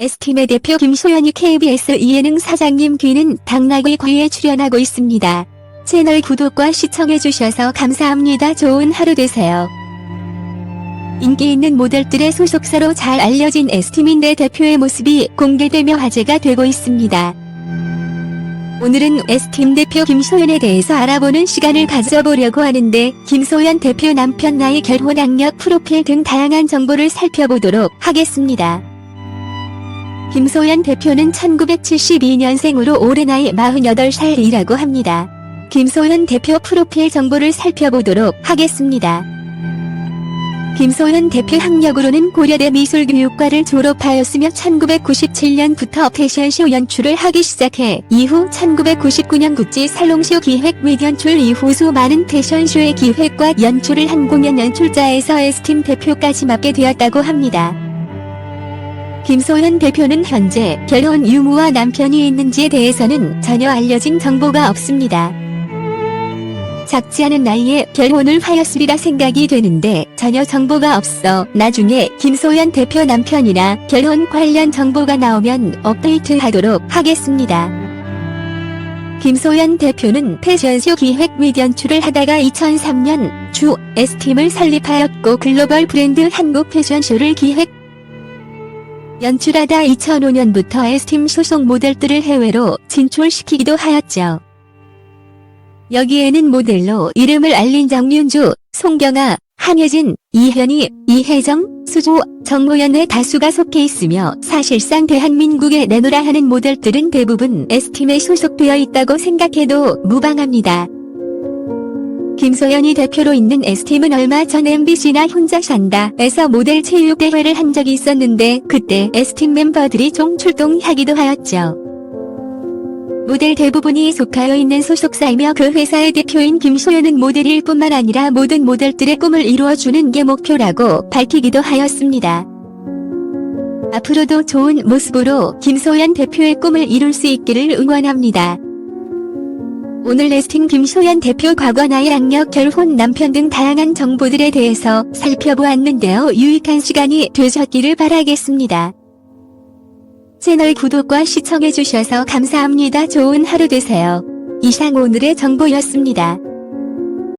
S팀의 대표 김소연이 KBS 예능 사장님 귀는 당나귀 귀에 출연하고 있습니다. 채널 구독과 시청해주셔서 감사합니다. 좋은 하루 되세요. 인기 있는 모델들의 소속사로 잘 알려진 S팀인데 대표의 모습이 공개되며 화제가 되고 있습니다. 오늘은 S팀 대표 김소연에 대해서 알아보는 시간을 가져보려고 하는데 김소연 대표 남편 나이 결혼 학력 프로필 등 다양한 정보를 살펴보도록 하겠습니다. 김소연 대표는 1972년생으로 올해 나이 48살이라고 합니다. 김소연 대표 프로필 정보를 살펴보도록 하겠습니다. 김소연 대표 학력으로는 고려대 미술교육과를 졸업하였으며 1997년부터 패션쇼 연출을 하기 시작해 이후 1999년 구찌 살롱쇼 기획 및 연출 이후 수많은 패션쇼의 기획과 연출을 한 공연 연출자에서 S팀 대표까지 맡게 되었다고 합니다. 김소연 대표는 현재 결혼 유무와 남편이 있는지에 대해서는 전혀 알려진 정보가 없습니다. 작지 않은 나이에 결혼을 하였으리라 생각이 되는데 전혀 정보가 없어 나중에 김소연 대표 남편이나 결혼 관련 정보가 나오면 업데이트 하도록 하겠습니다. 김소연 대표는 패션쇼 기획 및 연출을 하다가 2003년 주 S팀을 설립하였고 글로벌 브랜드 한국 패션쇼를 기획 연출하다 2005년부터 S팀 소속 모델들을 해외로 진출시키기도 하였죠. 여기에는 모델로 이름을 알린 정윤주, 송경아, 한혜진, 이현희, 이혜정, 수조, 정모연의 다수가 속해 있으며 사실상 대한민국에 내놓으라 하는 모델들은 대부분 S팀에 소속되어 있다고 생각해도 무방합니다. 김소연이 대표로 있는 S팀은 얼마 전 MBC나 혼자 산다 에서 모델 체육대회를 한 적이 있었는데 그때 S팀 멤버들이 총 출동하기도 하였죠. 모델 대부분이 속하여 있는 소속사이며 그 회사의 대표인 김소연은 모델일 뿐만 아니라 모든 모델들의 꿈을 이루어주는 게 목표라고 밝히기도 하였습니다. 앞으로도 좋은 모습으로 김소연 대표의 꿈을 이룰 수 있기를 응원합니다. 오늘 레스팅 김소연 대표 과거 나이 학력 결혼 남편 등 다양한 정보들에 대해서 살펴보았는데요. 유익한 시간이 되셨기를 바라겠습니다. 채널 구독과 시청해주셔서 감사합니다. 좋은 하루 되세요. 이상 오늘의 정보였습니다.